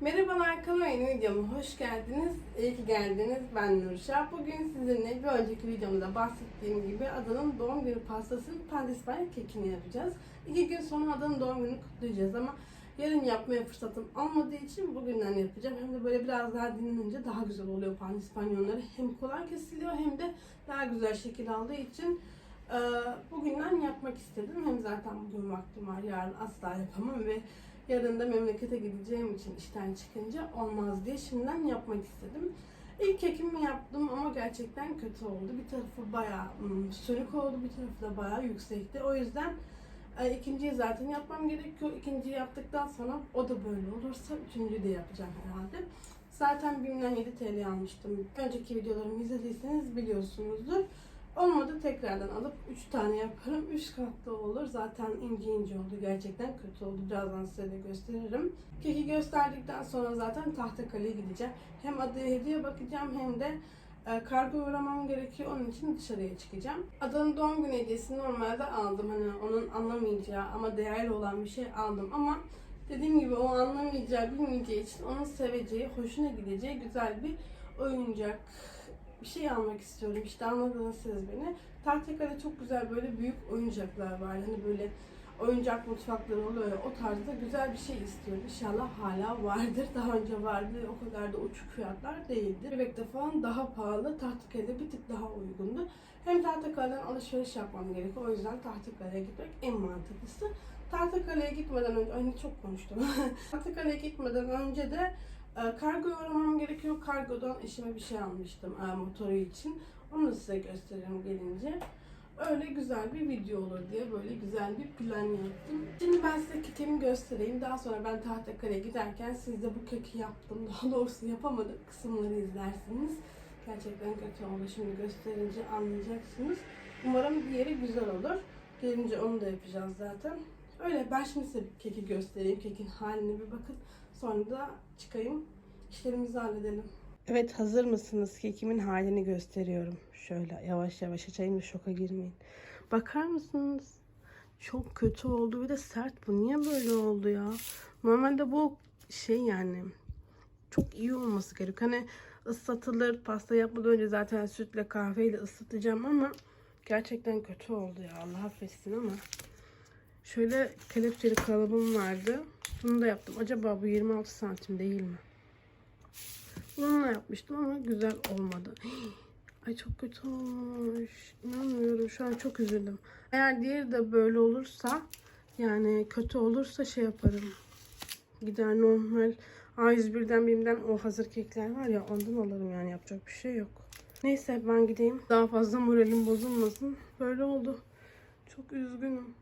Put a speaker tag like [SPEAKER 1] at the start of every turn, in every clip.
[SPEAKER 1] Merhabalar kanalıma yeni videoma hoş geldiniz. İyi ki geldiniz. Ben Nurşah. Bugün sizinle bir önceki videomda bahsettiğim gibi Adanın doğum günü pastasının pandispanya kekini yapacağız. İki gün sonra Adanın doğum gününü kutlayacağız ama yarın yapmaya fırsatım olmadığı için bugünden yapacağım. Hem de böyle biraz daha dinlenince daha güzel oluyor pandispanyonları. Hem kolay kesiliyor hem de daha güzel şekil aldığı için bugünden yapmak istedim. Hem zaten bugün vaktim var. Yarın asla yapamam ve Yarın da memlekete gideceğim için işten çıkınca olmaz diye şimdiden yapmak istedim. İlk kekimi yaptım ama gerçekten kötü oldu. Bir tarafı bayağı hmm, sönük oldu, bir tarafı da bayağı yüksekti. O yüzden e, ikinciyi zaten yapmam gerekiyor. İkinciyi yaptıktan sonra o da böyle olursa üçüncüyü de yapacağım herhalde. Zaten BİM'den 7 TL almıştım. Önceki videolarımı izlediyseniz biliyorsunuzdur. Olmadı tekrardan alıp 3 tane yaparım. 3 katlı olur. Zaten ince ince oldu. Gerçekten kötü oldu. Birazdan size de gösteririm. Keki gösterdikten sonra zaten Tahtakale'ye gideceğim. Hem adaya hediye bakacağım hem de e, kargo uğramam gerekiyor. Onun için dışarıya çıkacağım. Adanın doğum günü hediyesini normalde aldım. Hani onun anlamayacağı ama değerli olan bir şey aldım. Ama dediğim gibi o anlamayacağı, bilmeyeceği için onun seveceği, hoşuna gideceği güzel bir oyuncak bir şey almak istiyorum. İşte anladınız siz beni. Tahtakale'de çok güzel böyle büyük oyuncaklar var. Hani böyle oyuncak mutfakları oluyor o tarzda güzel bir şey istiyorum. İnşallah hala vardır. Daha önce vardı. O kadar da uçuk fiyatlar değildi. Bebekte falan daha pahalı. Tahtakale'de bir tık daha uygundu. Hem Tahtakale'den alışveriş yapmam gerekiyor. O yüzden Tahtakale'ye gitmek en mantıklısı. Tahtakale'ye gitmeden önce, ay çok konuştum. Tahtakale'ye gitmeden önce de kargo uğramam gerekiyor. Kargodan eşime bir şey almıştım e, motoru için. Onu da size gösteririm gelince. Öyle güzel bir video olur diye böyle güzel bir plan yaptım. Şimdi ben size kekimi göstereyim. Daha sonra ben Tahtakale'ye giderken siz de bu keki yaptım. Daha doğrusu yapamadım kısımları izlersiniz. Gerçekten kötü oldu. Şimdi gösterince anlayacaksınız. Umarım diğeri güzel olur. Gelince onu da yapacağız zaten. Öyle ben şimdi size keki göstereyim. Kekin haline bir bakın. Sonra da çıkayım. İşlerimizi halledelim. Evet hazır mısınız? Kekimin halini gösteriyorum. Şöyle yavaş yavaş açayım da şoka girmeyin. Bakar mısınız? Çok kötü oldu. Bir de sert bu. Niye böyle oldu ya? Normalde bu şey yani çok iyi olması gerekiyor. Hani ıslatılır. Pasta yapmadan önce zaten sütle kahveyle ısıtacağım ama gerçekten kötü oldu ya. Allah affetsin ama. Şöyle kelepçeli kalıbım vardı. Bunu da yaptım. Acaba bu 26 santim değil mi? Bununla yapmıştım ama güzel olmadı. Ay çok kötü olmuş. İnanmıyorum. Şu an çok üzüldüm. Eğer diğeri de böyle olursa yani kötü olursa şey yaparım. Gider normal A101'den BİM'den o hazır kekler var ya ondan alırım yani yapacak bir şey yok. Neyse ben gideyim. Daha fazla moralim bozulmasın. Böyle oldu. Çok üzgünüm.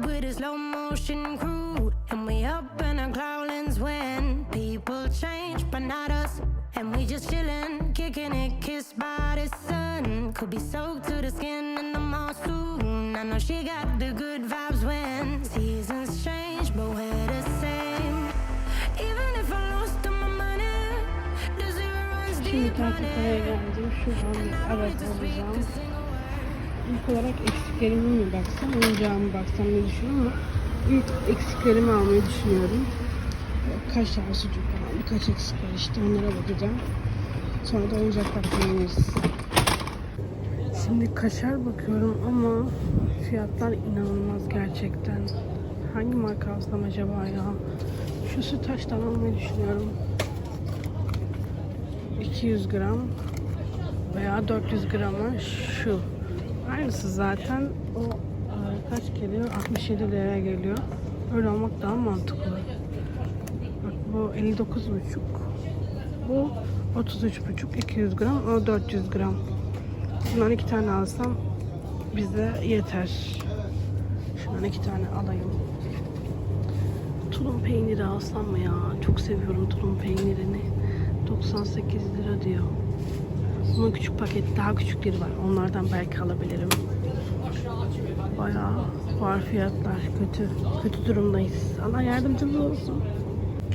[SPEAKER 2] With a slow motion crew. And we up in our clouds when people change, but not us. And we just chilling, kicking it, kissed by the sun. Could be soaked to the skin in the mall soon. I know she got the good vibes when seasons change, but we're the same. Even if I lost all my money, the zero runs deep on it.
[SPEAKER 1] İlk olarak eksiklerime mi baksam, oyuncağa mı baksam diye düşünüyorum ama ilk eksiklerimi almayı düşünüyorum. Kaşar, sucuk falan birkaç eksik var işte onlara bakacağım. Sonra da oyuncaklar deneriz. Şimdi kaşar bakıyorum ama fiyatlar inanılmaz gerçekten. Hangi marka alsam acaba ya? Şu sütaştan almayı düşünüyorum. 200 gram veya 400 grama şu. Aynısı zaten o e, kaç geliyor? 67 liraya geliyor. Öyle olmak daha mantıklı. Bak bu 59,5. Bu 33,5 200 gram. O 400 gram. Bundan iki tane alsam bize yeter. Şundan iki tane alayım. Tulum peyniri alsam mı ya? Çok seviyorum tulum peynirini. 98 lira diyor. Bunun küçük paket daha küçükleri var. Onlardan belki alabilirim. Bayağı var fiyatlar. Kötü. Kötü durumdayız. Allah yardımcımız olsun.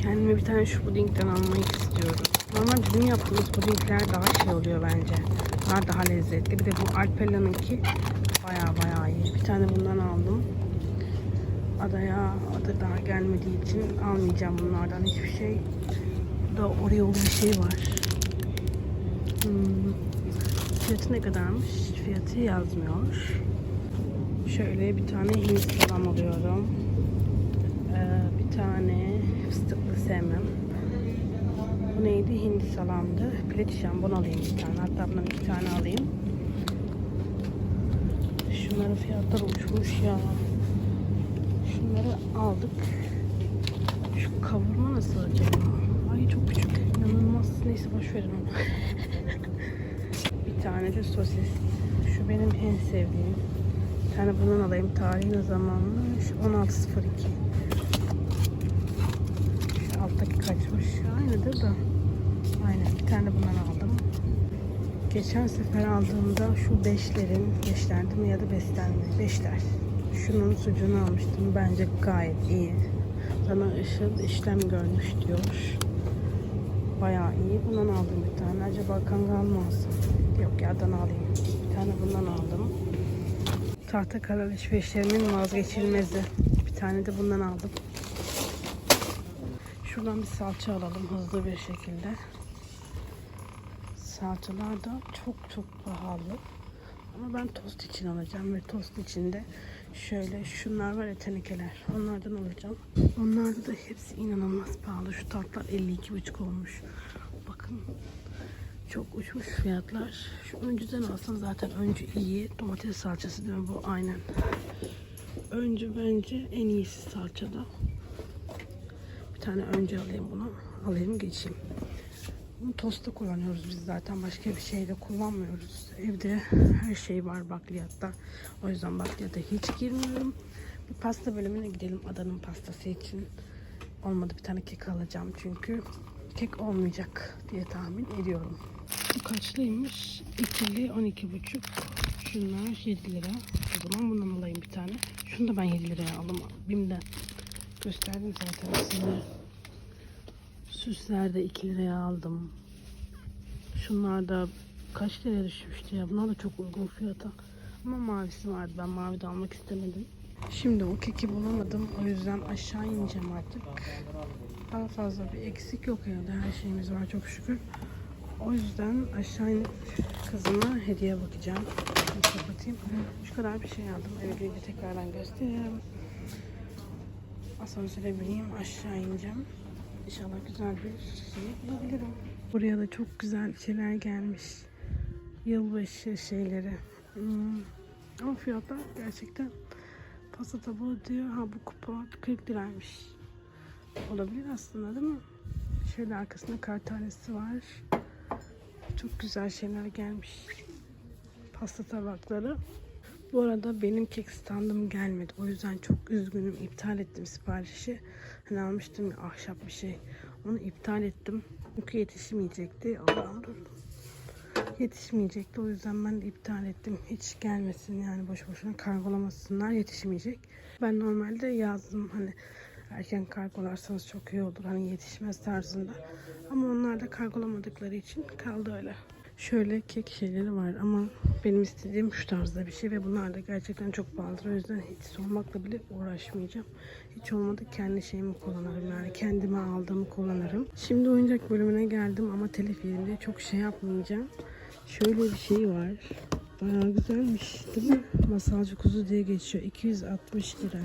[SPEAKER 1] Kendime bir tane şu pudingden almayı istiyorum. Normalde bizim yaptığımız pudingler daha şey oluyor bence. Bunlar daha lezzetli. Bir de bu Alpella'nınki bayağı bayağı iyi. Bir tane bundan aldım. Adaya adı daha gelmediği için almayacağım bunlardan hiçbir şey. Burada Oreo'lu bir şey var. Fiyatı ne kadarmış? Fiyatı yazmıyor. Şöyle bir tane salam alıyorum. Ee, bir tane fıstıklı sevmem. Bu neydi? Hindi salamdı. Pilet şambon alayım bir tane. Hatta bundan iki tane alayım. Şunların fiyatları uçmuş ya. Şunları aldık. Şu kavurma nasıl acaba? Ay çok küçük. İnanılmaz. Neyse boş verin onu. tane de sosis. Şu benim en sevdiğim. Bir tane bundan alayım. Tarihi ne zamanmış? 16.02. Şu alttaki kaçmış. Aynıdır da. Aynen. Bir tane bundan aldım. Geçen sefer aldığımda şu beşlerin, beşlerdi mi ya da besten mi? Beşler. Şunun sucuğunu almıştım. Bence gayet iyi. Sana ışıl işlem görmüş diyor. Bayağı iyi. Bundan aldım bir tane. Acaba kangal mı? Yok Adana alayım. Bir tane bundan aldım. Tahta kara alışverişlerimin vazgeçilmezi. Bir tane de bundan aldım. Şuradan bir salça alalım hızlı bir şekilde. Salçalar da çok çok pahalı. Ama ben tost için alacağım ve tost içinde şöyle şunlar var ya tenekeler. Onlardan alacağım. Onlarda da hepsi inanılmaz pahalı. Şu tatlar 52,5 olmuş. Bakın çok uçmuş fiyatlar. Şu önceden alsam zaten öncü iyi. Domates salçası değil mi bu? Aynen. Öncü bence en iyisi salçada. Bir tane önce alayım bunu. Alayım geçeyim. Bunu tosta kullanıyoruz biz zaten. Başka bir şeyde kullanmıyoruz. Evde her şey var bakliyatta. O yüzden bakliyata hiç girmiyorum. Bir pasta bölümüne gidelim Adanın pastası için. Olmadı bir tane kek alacağım çünkü kek olmayacak diye tahmin ediyorum. Bu kaçlıymış? İkili 12,5. Şunlar 7 lira. O zaman bundan alayım bir tane. Şunu da ben 7 liraya aldım. Bim'den. Gösterdim zaten size. Süsler de 2 liraya aldım. Şunlar da kaç liraya düşmüştü ya. Bunlar da çok uygun fiyata. Ama mavisi vardı. Ben mavi de almak istemedim. Şimdi o keki bulamadım. O yüzden aşağı ineceğim artık. Daha fazla bir eksik yok evde. Her şeyimiz var çok şükür. O yüzden aşağı inip kızıma hediye bakacağım. Şimdi kapatayım. Şu kadar bir şey aldım. Eve gelince tekrardan gösteririm. Asansöre bineyim aşağı ineceğim. İnşallah güzel bir şey bulabilirim. Buraya da çok güzel şeyler gelmiş. Yılbaşı şeyleri. Hmm. Ama fiyatlar gerçekten pasta tabağı diyor. Ha bu kupa 40 liraymış. Olabilir aslında değil mi? Şöyle arkasında kar tanesi var. Çok güzel şeyler gelmiş. pasta tabakları. Bu arada benim kek standım gelmedi. O yüzden çok üzgünüm. İptal ettim siparişi. Hani almıştım ya ahşap bir şey. Onu iptal ettim. Çünkü yetişmeyecekti. Allah'ım. Yetişmeyecekti. O yüzden ben iptal ettim. Hiç gelmesin yani boş boşuna kargolamasınlar. Yetişmeyecek. Ben normalde yazdım hani erken kargolarsanız çok iyi olur. Hani yetişmez tarzında. Ama onlar da kargolamadıkları için kaldı öyle. Şöyle kek şeyleri var ama benim istediğim şu tarzda bir şey ve bunlar da gerçekten çok pahalıdır. O yüzden hiç sormakla bile uğraşmayacağım. Hiç olmadı kendi şeyimi kullanırım yani kendime aldığımı kullanırım. Şimdi oyuncak bölümüne geldim ama telif yerim diye çok şey yapmayacağım. Şöyle bir şey var. Bayağı güzelmiş değil mi? Masalcı kuzu diye geçiyor. 260 lira.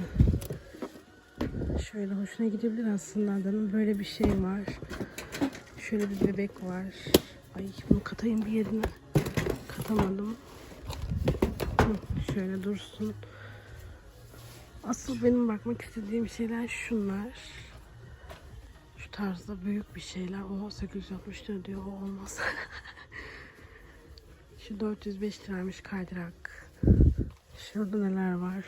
[SPEAKER 1] Şöyle hoşuna gidebilir aslında adamın. Böyle bir şey var. Şöyle bir bebek var. Ay bunu katayım bir yerine. Katamadım. Şöyle dursun. Asıl benim bakmak istediğim şeyler şunlar. Şu tarzda büyük bir şeyler. O 860 lira diyor. O olmaz. Şu 405 liraymış kaydırak. Şurada neler var?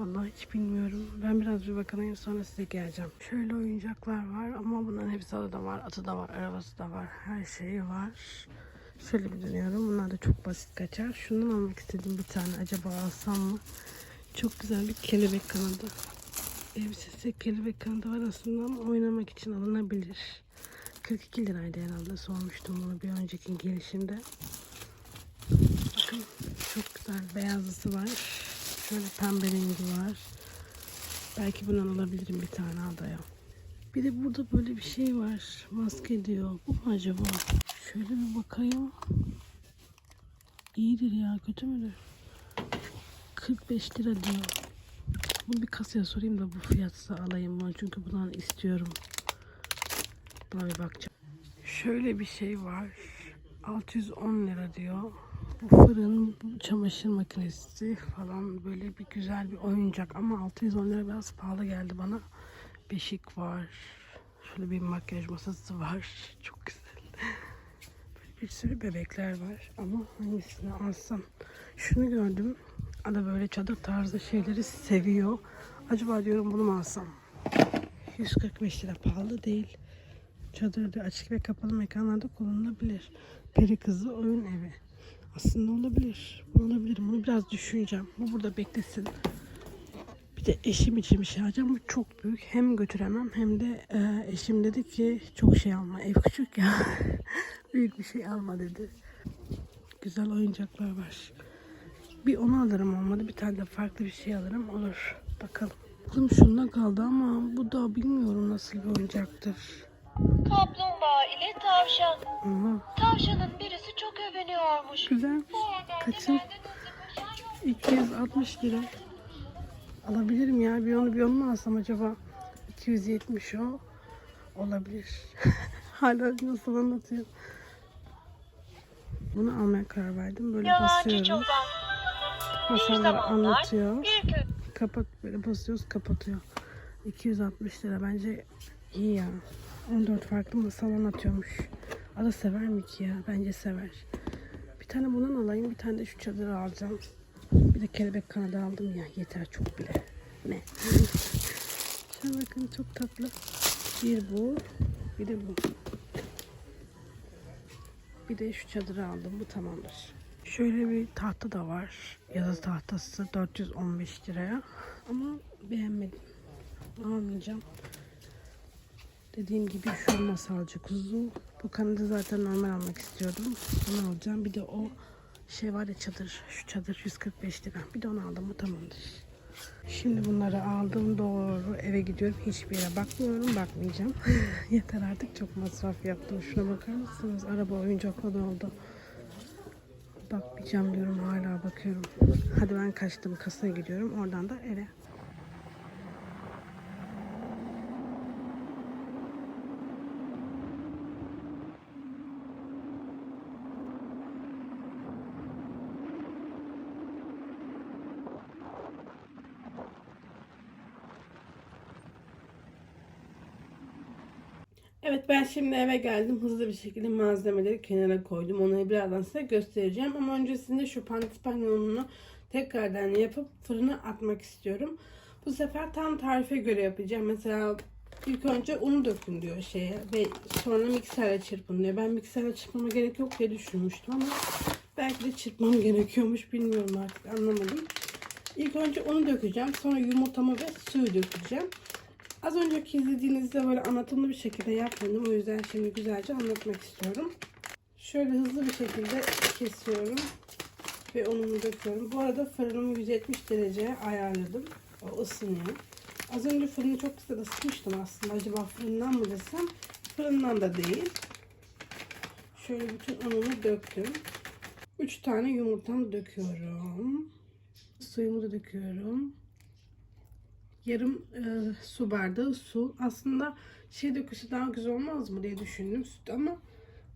[SPEAKER 1] Vallahi hiç bilmiyorum. Ben biraz bir bakayım sonra size geleceğim. Şöyle oyuncaklar var ama bunların hepsi da var. Atı da var, arabası da var. Her şeyi var. Şöyle bir dönüyorum. Bunlar da çok basit kaçar. Şundan almak istedim bir tane. Acaba alsam mı? Çok güzel bir kelebek kanadı. Elbisesi kelebek kanadı var aslında ama oynamak için alınabilir. 42 liraydı herhalde. Sormuştum bunu bir önceki gelişimde. Bakın çok güzel beyazlısı var. Şöyle pembe rengi var. Belki bundan alabilirim bir tane adaya. Bir de burada böyle bir şey var. Maske diyor. Bu mu acaba? Şöyle bir bakayım. İyidir ya. Kötü müdür? 45 lira diyor. Bunu bir kasaya sorayım da bu fiyatsa alayım mı? Çünkü bundan istiyorum. Buna bir bakacağım. Şöyle bir şey var. 610 lira diyor. Bu fırın, bu çamaşır makinesi falan böyle bir güzel bir oyuncak ama 610 lira biraz pahalı geldi bana. Beşik var. Şöyle bir makyaj masası var. Çok güzel. Böyle bir sürü bebekler var ama hangisini alsam? Şunu gördüm. Ada böyle çadır tarzı şeyleri seviyor. Acaba diyorum bunu mu alsam? 145 lira pahalı değil. Çadırda açık ve kapalı mekanlarda kullanılabilir. Peri kızı oyun evi. Aslında olabilir. Bunu alabilirim. Bunu biraz düşüneceğim. Bu burada beklesin. Bir de eşim için bir şey alacağım. Bu çok büyük. Hem götüremem hem de e, eşim dedi ki çok şey alma. Ev küçük ya. büyük bir şey alma dedi. Güzel oyuncaklar var. Bir onu alırım olmadı. Bir tane de farklı bir şey alırım. Olur. Bakalım. Bakalım şunda kaldı ama bu da bilmiyorum nasıl bir oyuncaktır.
[SPEAKER 3] Kaplumbağa ile tavşan.
[SPEAKER 1] Aha,
[SPEAKER 3] Tavşanın birisi çok övünüyormuş.
[SPEAKER 1] güzel. Kaçın?
[SPEAKER 3] benden hızlı koşan yok.
[SPEAKER 1] 260 lira. Alabilirim ya. Bir onu bir onu mu alsam acaba? 270 o. Olabilir. Hala nasıl anlatıyor. Bunu almaya karar verdim. Böyle Masalları
[SPEAKER 3] zamanlar
[SPEAKER 1] anlatıyor. Kapat böyle basıyoruz kapatıyor. 260 lira bence iyi ya. 14 farklı masal anlatıyormuş. Ada sever mi ki ya? Bence sever. Bir tane bundan alayım. Bir tane de şu çadırı alacağım. Bir de kelebek kanadı aldım ya. Yeter çok bile. Ne? Şuna bakın çok tatlı. Bir bu. Bir de bu. Bir de şu çadırı aldım. Bu tamamdır. Şöyle bir tahta da var. Yazı tahtası 415 liraya. Ama beğenmedim. Almayacağım. Dediğim gibi şu masalcı kuzu. Bu kanadı zaten normal almak istiyordum. Bunu alacağım. Bir de o şey var ya çadır. Şu çadır 145 lira. Bir de onu aldım. Bu tamamdır. Şimdi bunları aldım doğru eve gidiyorum. Hiçbir yere bakmıyorum. Bakmayacağım. Yeter artık çok masraf yaptım. Şuna bakar mısınız? Araba oyuncakla doldu. Bakmayacağım diyorum hala bakıyorum. Hadi ben kaçtım kasaya gidiyorum. Oradan da eve. Evet ben şimdi eve geldim. Hızlı bir şekilde malzemeleri kenara koydum. Onları birazdan size göstereceğim. Ama öncesinde şu pantispanyonunu tekrardan yapıp fırına atmak istiyorum. Bu sefer tam tarife göre yapacağım. Mesela ilk önce unu dökün diyor şeye ve sonra mikserle çırpın diyor. Ben mikserle çırpmama gerek yok diye düşünmüştüm ama belki de çırpmam gerekiyormuş bilmiyorum artık anlamadım. İlk önce unu dökeceğim. Sonra yumurtamı ve suyu dökeceğim. Az önceki izlediğinizde böyle anlatımlı bir şekilde yapmadım. O yüzden şimdi güzelce anlatmak istiyorum. Şöyle hızlı bir şekilde kesiyorum. Ve unumu döküyorum. Bu arada fırınımı 170 dereceye ayarladım. O ısınıyor. Az önce fırını çok güzel ısıtmıştım aslında. Acaba fırından mı desem? Fırından da değil. Şöyle bütün unumu döktüm. 3 tane yumurtamı döküyorum. Suyumu da döküyorum yarım e, su bardağı su. Aslında şey döküsü daha güzel olmaz mı diye düşündüm süt ama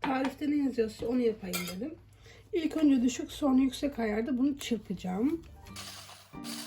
[SPEAKER 1] tarifte ne yazıyorsa onu yapayım dedim. İlk önce düşük sonra yüksek ayarda bunu çırpacağım. Evet,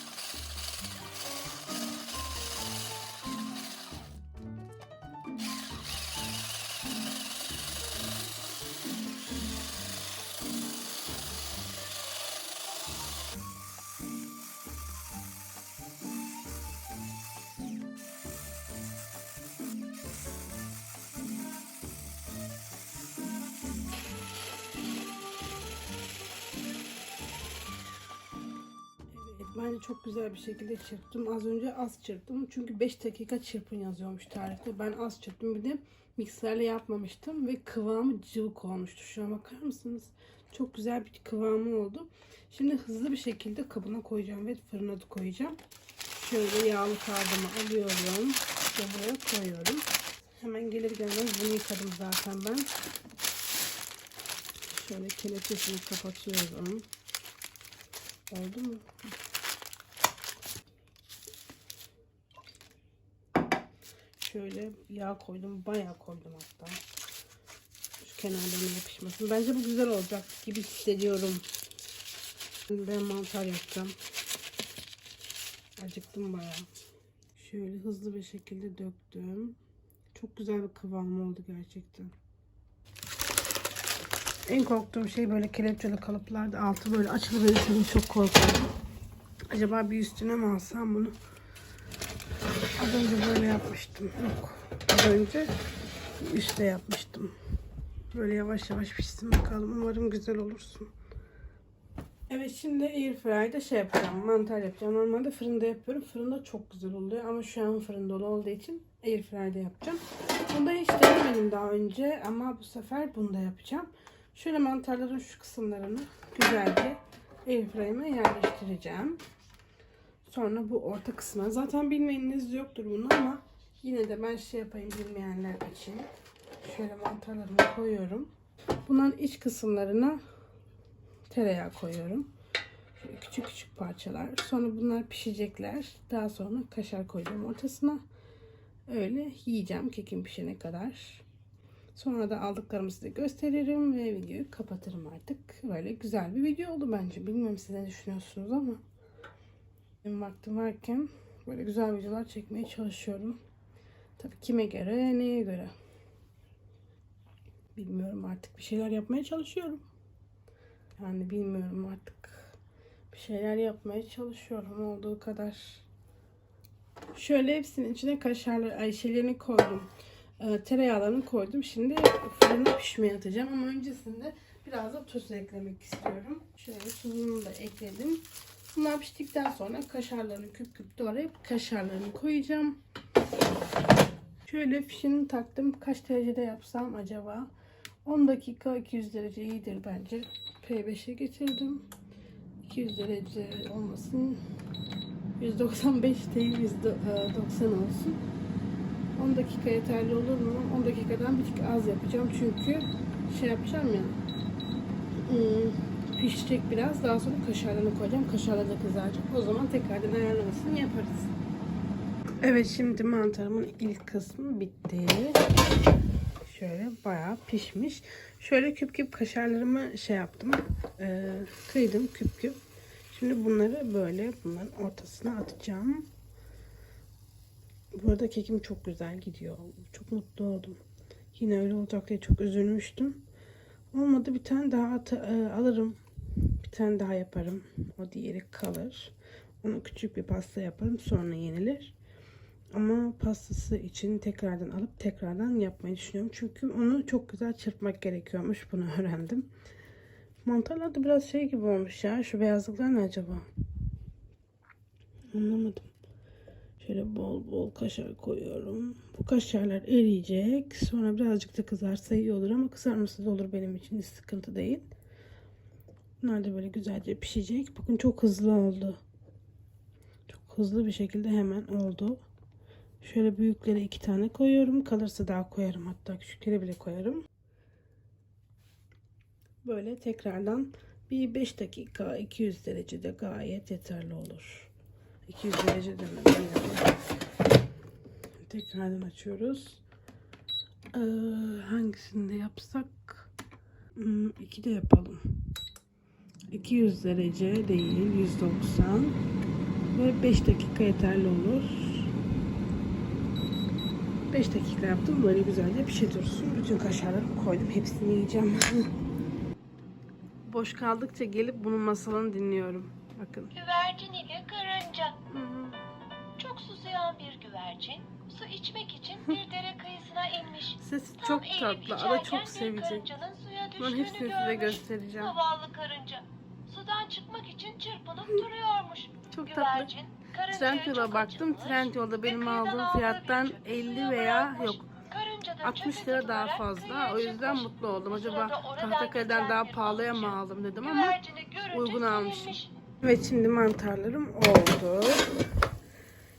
[SPEAKER 1] bence çok güzel bir şekilde çırptım. Az önce az çırptım. Çünkü 5 dakika çırpın yazıyormuş tarifte. Ben az çırptım. Bir de mikserle yapmamıştım. Ve kıvamı cıvık olmuştu. Şuna bakar mısınız? Çok güzel bir kıvamı oldu. Şimdi hızlı bir şekilde kabına koyacağım ve fırına da koyacağım. Şöyle yağlı kağıdımı alıyorum. Buraya koyuyorum. Hemen gelir gelmez bunu yıkadım zaten ben. Şöyle kelepçesini kapatıyorum. Oldu mu? Şöyle yağ koydum. Bayağı koydum hatta. Şu kenarlarına yapışmasın. Bence bu güzel olacak gibi hissediyorum. Şimdi ben mantar yapacağım. Acıktım bayağı. Şöyle hızlı bir şekilde döktüm. Çok güzel bir kıvamı oldu gerçekten. En korktuğum şey böyle kelepçeli kalıplarda altı böyle açılıverirse diye çok korkuyorum. Acaba bir üstüne mi alsam bunu? Az önce böyle yapmıştım. Yok. Az önce üstte yapmıştım. Böyle yavaş yavaş pişsin bakalım. Umarım güzel olursun. Evet şimdi airfryer'da şey yapacağım. Mantar yapacağım. Normalde fırında yapıyorum. Fırında çok güzel oluyor ama şu an fırın dolu olduğu için airfryer'da yapacağım. Bunda hiç denemedim daha önce ama bu sefer bunda yapacağım. Şöyle mantarların şu kısımlarını güzelce airfryer'ime yerleştireceğim. Sonra bu orta kısmına. Zaten bilmeyeniniz yoktur bunu ama yine de ben şey yapayım bilmeyenler için. Şöyle mantarlarımı koyuyorum. Bunların iç kısımlarına tereyağı koyuyorum. Şöyle küçük küçük parçalar. Sonra bunlar pişecekler. Daha sonra kaşar koyacağım ortasına. Öyle yiyeceğim kekim pişene kadar. Sonra da aldıklarımızı da gösteririm ve videoyu kapatırım artık. Böyle güzel bir video oldu bence. Bilmiyorum siz ne düşünüyorsunuz ama. Benim vaktim varken böyle güzel videolar çekmeye çalışıyorum. Tabii kime göre, neye göre. Bilmiyorum artık bir şeyler yapmaya çalışıyorum. Yani bilmiyorum artık. Bir şeyler yapmaya çalışıyorum olduğu kadar. Şöyle hepsinin içine kaşarlı ay şeylerini koydum. Ee, tereyağlarını koydum. Şimdi fırına pişmeye atacağım ama öncesinde biraz da tuz eklemek istiyorum. Şöyle tuzunu da ekledim. Bunlar piştikten sonra kaşarlarını küp küp doğrayıp kaşarlarını koyacağım. Şöyle fişini taktım. Kaç derecede yapsam acaba? 10 dakika 200 derece iyidir bence. P5'e getirdim. 200 derece olmasın. 195 değil 190 olsun. 10 dakika yeterli olur mu? 10 dakikadan bir tık az yapacağım çünkü şey yapacağım ya hmm, pişecek biraz. Daha sonra kaşarlarını koyacağım. Kaşarlar da kızaracak. O zaman tekrardan ayarlamasını yaparız. Evet şimdi mantarımın ilk kısmı bitti. Şöyle bayağı pişmiş. Şöyle küp küp kaşarlarımı şey yaptım. E, kıydım küp küp. Şimdi bunları böyle bunların ortasına atacağım. Bu arada kekim çok güzel gidiyor. Çok mutlu oldum. Yine öyle olacak diye çok üzülmüştüm. Olmadı bir tane daha e, alırım. Bir tane daha yaparım. O diğeri kalır. Onu küçük bir pasta yaparım. Sonra yenilir. Ama pastası için tekrardan alıp tekrardan yapmayı düşünüyorum. Çünkü onu çok güzel çırpmak gerekiyormuş. Bunu öğrendim. Mantarlar da biraz şey gibi olmuş ya. Şu beyazlıklar ne acaba? Anlamadım. Şöyle bol bol kaşar koyuyorum. Bu kaşarlar eriyecek. Sonra birazcık da kızarsa iyi olur ama kızarması da olur benim için. Hiç sıkıntı değil. Bunlar da böyle güzelce pişecek. Bakın çok hızlı oldu. Çok hızlı bir şekilde hemen oldu. Şöyle büyükleri iki tane koyuyorum. Kalırsa daha koyarım. Hatta küçükleri bile koyarım. Böyle tekrardan bir 5 dakika 200 derecede gayet yeterli olur. 200 derecede mi? Böyle. Tekrardan açıyoruz. Ee, hangisinde yapsak? Hmm, de yapalım. 200 derece değil 190 ve 5 dakika yeterli olur. 5 dakika yaptım. Böyle güzelce pişe dursun. Bütün kaşarları koydum. Hepsini yiyeceğim. Boş kaldıkça gelip bunun masalını dinliyorum. Bakın.
[SPEAKER 3] Güvercin ile karınca. Çok susayan bir güvercin su içmek için bir dere kıyısına inmiş.
[SPEAKER 1] Sesi
[SPEAKER 3] Tam
[SPEAKER 1] çok tatlı. Ada çok sevecek. Ben hepsini size
[SPEAKER 3] görmüş.
[SPEAKER 1] göstereceğim.
[SPEAKER 3] Zavallı karınca. Çıkmak için çırpınıp duruyormuş.
[SPEAKER 1] Çok tatlı.
[SPEAKER 3] Güvercin
[SPEAKER 1] Trendyol'a
[SPEAKER 3] çok
[SPEAKER 1] baktım.
[SPEAKER 3] acıkmış
[SPEAKER 1] Trendyol'da
[SPEAKER 3] ve
[SPEAKER 1] benim aldığım fiyattan
[SPEAKER 3] çöpü
[SPEAKER 1] 50
[SPEAKER 3] suya
[SPEAKER 1] veya yok
[SPEAKER 3] Karınca da
[SPEAKER 1] 60
[SPEAKER 3] çöpü
[SPEAKER 1] lira daha fazla. O yüzden mutlu oldum. Acaba Tahtakale'den daha pahalıya mı aldım dedim ama uygun almışım. Evet şimdi mantarlarım oldu.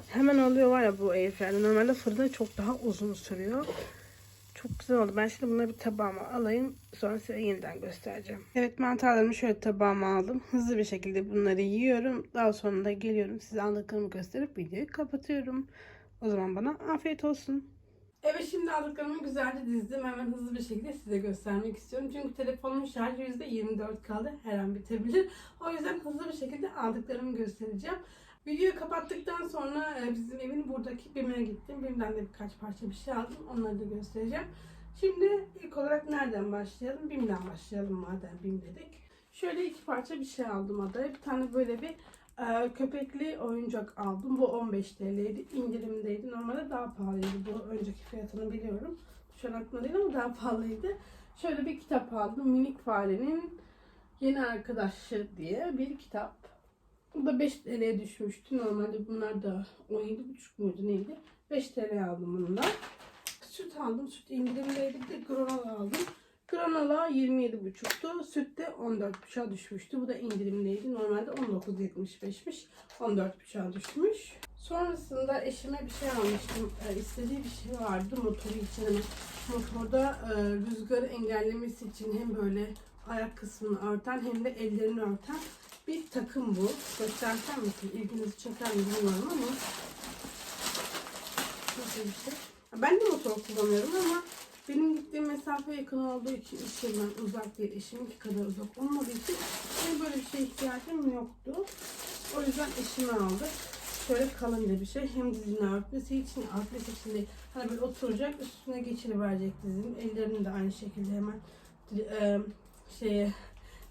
[SPEAKER 1] Hemen oluyor var ya bu airfryer'de. Normalde fırında çok daha uzun sürüyor. Çok güzel oldu. Ben şimdi bunları bir tabağıma alayım. Sonra size yeniden göstereceğim. Evet mantarlarımı şöyle tabağıma aldım. Hızlı bir şekilde bunları yiyorum. Daha sonra da geliyorum. Size aldıklarımı gösterip videoyu kapatıyorum. O zaman bana afiyet olsun. Evet şimdi aldıklarımı güzelce dizdim. Hemen hızlı bir şekilde size göstermek istiyorum. Çünkü telefonumun şarjı %24 kaldı. Her an bitebilir. O yüzden hızlı bir şekilde aldıklarımı göstereceğim. Videoyu kapattıktan sonra e, bizim evin buradaki BİM'e gittim. BİM'den de birkaç parça bir şey aldım. Onları da göstereceğim. Şimdi ilk olarak nereden başlayalım? BİM'den başlayalım madem BİM dedik. Şöyle iki parça bir şey aldım adaya. Bir tane böyle bir e, köpekli oyuncak aldım. Bu 15 TL'ydi. İndirimdeydi. Normalde daha pahalıydı. Bu önceki fiyatını biliyorum. Şu an aklımda değil ama daha pahalıydı. Şöyle bir kitap aldım. Minik Farenin Yeni Arkadaşı diye bir kitap. Bu da 5 TL'ye düşmüştü. Normalde bunlar da 17,5 muydu neydi? 5 TL aldım bunu. Süt aldım. Süt indirimdeydi. Bir de granola aldım. Granola 27,5'tu. Süt de 14,5'a düşmüştü. Bu da indirimdeydi. Normalde 19,75'miş. 14,5'a düşmüş. Sonrasında eşime bir şey almıştım. Ee, istediği bir şey vardı motoru için. Motorda e, rüzgarı engellemesi için hem böyle ayak kısmını örten hem de ellerini örten bir takım bu. Göstersem misin? İlginizi çeker mi bilmiyorum ama nasıl bir şey. Ben de motor kullanıyorum ama benim gittiğim mesafe yakın olduğu için iş yerimden uzak değil. Eşiminki kadar uzak olmadığı için benim böyle bir şeye ihtiyacım yoktu. O yüzden eşime aldık. Şöyle kalınca bir şey. Hem dizini örtmesi için, örtmesi için değil. Hani böyle oturacak, üstüne geçiriverecek dizinin. Ellerini de aynı şekilde hemen e, şeye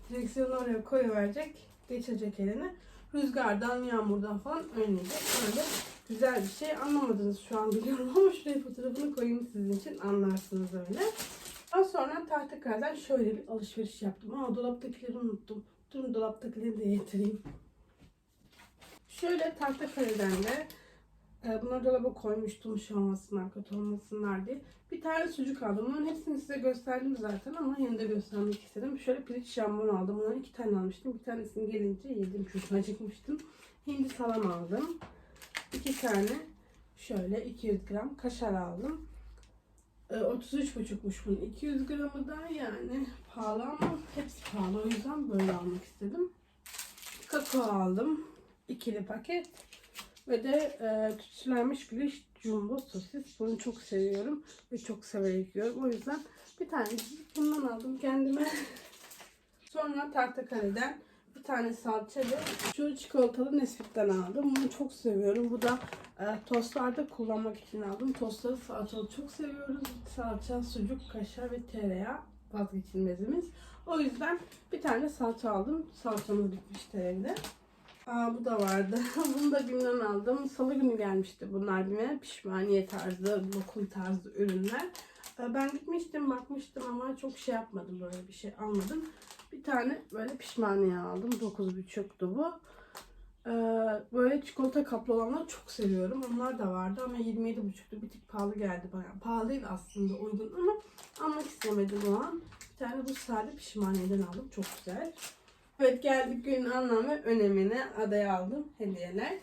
[SPEAKER 1] direksiyonu oraya koyuverecek. Geçirecek elini. Rüzgardan, yağmurdan falan önleyecek. Böyle güzel bir şey. Anlamadınız şu an biliyorum ama şuraya fotoğrafını koyayım sizin için anlarsınız öyle. Daha sonra Tahtakale'den şöyle bir alışveriş yaptım. Aa dolaptakileri unuttum. Durun dolaptakileri de getireyim. Şöyle Tahtakale'den de e, bunları dolaba koymuştum şey olmasınlar, kötü olmasınlar diye. Bir tane sucuk aldım. Bunların hepsini size gösterdim zaten ama yine göstermek istedim. Şöyle pirinç jambon aldım. Bundan iki tane almıştım. Bir tanesini gelince yedim çünkü acıkmıştım. Hindi salam aldım. İki tane şöyle 200 gram kaşar aldım. E, 33,5'muş bunun 200 gramı da yani pahalı ama hepsi pahalı. O yüzden böyle almak istedim. Kakao aldım. ikili paket. Ve de e, tütsülenmiş güveç jumbo sosis. Bunu çok seviyorum ve çok severek yiyorum. O yüzden bir tane bundan aldım kendime. Sonra Tahtakale'den bir tane salça ve şu çikolatalı Nesquik'ten aldım. Bunu çok seviyorum. Bu da e, tostlarda kullanmak için aldım. Tostları salçalı çok seviyoruz. Salça, sucuk, kaşar ve tereyağı vazgeçilmezimiz. O yüzden bir tane salça aldım. Salçamız bitmişti evde. Aa, bu da vardı. Bunu da BİM'den aldım. Salı günü gelmişti bunlar BİM'e. Pişmaniye tarzı, lokum tarzı ürünler. Ee, Ben gitmiştim, bakmıştım ama çok şey yapmadım böyle bir şey almadım. Bir tane böyle pişmaniye aldım. 9,5'tu bu. Ee, böyle çikolata kaplı olanları çok seviyorum. Onlar da vardı ama 27,5'tu. Bir tık pahalı geldi bana. Pahalı değil aslında uygun ama almak istemedim o an. Bir tane bu sade pişmaniyeden aldım. Çok güzel. Evet geldik günün anlamı önemine adaya aldım hediyeler.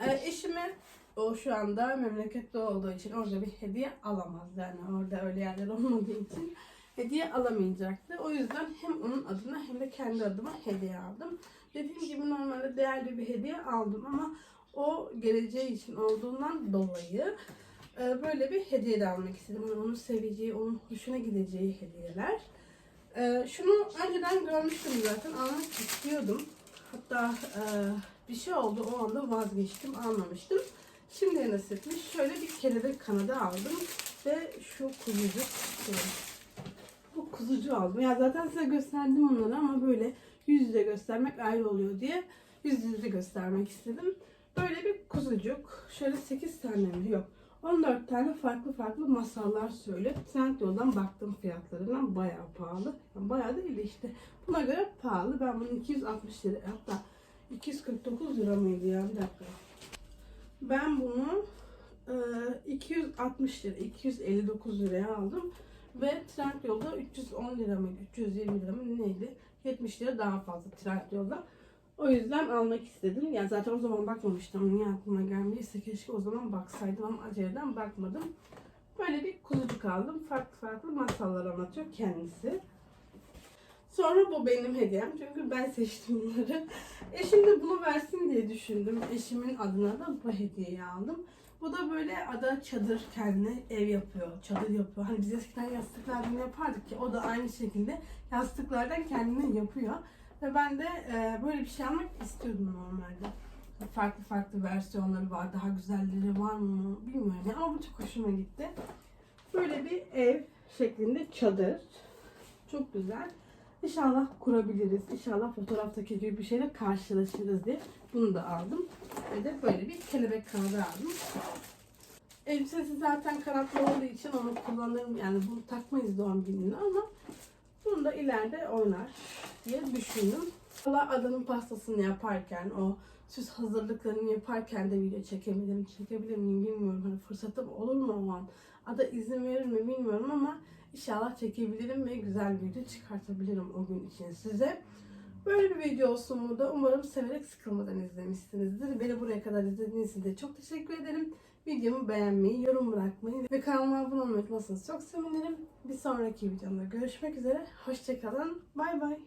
[SPEAKER 1] Ee, eşime o şu anda memlekette olduğu için orada bir hediye alamaz. Yani orada öyle yerler olmadığı için hediye alamayacaktı. O yüzden hem onun adına hem de kendi adıma hediye aldım. Dediğim gibi normalde değerli bir hediye aldım ama o geleceği için olduğundan dolayı e, böyle bir hediye de almak istedim. Onun seveceği, onun hoşuna gideceği hediyeler. Ee, şunu önceden görmüştüm zaten almak istiyordum. Hatta e, bir şey oldu o anda vazgeçtim almamıştım. Şimdi nasipmiş. Şöyle bir kelebek kanadı aldım ve şu kuzucuk bu kuzucu aldım. Ya zaten size gösterdim bunları ama böyle yüz yüze göstermek ayrı oluyor diye yüz yüze göstermek istedim. Böyle bir kuzucuk. Şöyle 8 tane mi? Yok. 14 tane farklı farklı masallar söylüyor. Trendyol'dan baktım fiyatlarından bayağı pahalı. Yani bayağı değil de işte buna göre pahalı. Ben bunu 260 lira hatta 249 lira mıydı ya bir dakika. Ben bunu e, 260 lira 259 liraya aldım. Ve Trendyol'da 310 lira mıydı 320 lira mı neydi? 70 lira daha fazla Trendyol'da. O yüzden almak istedim. Yani zaten o zaman bakmamıştım. Niye aklıma gelmediyse keşke o zaman baksaydım ama aceleden bakmadım. Böyle bir kuzucuk aldım. Farklı farklı masallar anlatıyor kendisi. Sonra bu benim hediyem. Çünkü ben seçtim bunları. Eşim de bunu versin diye düşündüm. Eşimin adına da bu hediyeyi aldım. Bu da böyle ada çadır kendine ev yapıyor. Çadır yapıyor. Hani biz eskiden yastıklardan yapardık ki o da aynı şekilde yastıklardan kendine yapıyor. Ve ben de e, böyle bir şey almak istiyordum normalde. Farklı farklı versiyonları var. Daha güzelleri var mı bilmiyorum. Yani ama bu çok hoşuma gitti. Böyle bir ev şeklinde çadır. Çok güzel. İnşallah kurabiliriz. İnşallah fotoğraftaki gibi bir şeyle karşılaşırız diye bunu da aldım. Ve de böyle bir kelebek kanadı aldım. Elbisesi zaten kanatlı olduğu için onu kullanırım. Yani bunu takmayız doğum gününe ama bunu da ileride oynar diye düşündüm. Valla adanın pastasını yaparken o süs hazırlıklarını yaparken de video çekebilirim. Çekebilir miyim bilmiyorum. Hani fırsatım olur mu o an? Ada izin verir mi bilmiyorum ama inşallah çekebilirim ve güzel bir video çıkartabilirim o gün için size. Böyle bir video olsun bu da. Umarım severek sıkılmadan izlemişsinizdir. Beni buraya kadar izlediğiniz için de çok teşekkür ederim. Videomu beğenmeyi, yorum bırakmayı ve kanalıma abone olmayı unutmazsanız çok sevinirim. Bir sonraki videomda görüşmek üzere. Hoşçakalın. Bay bay.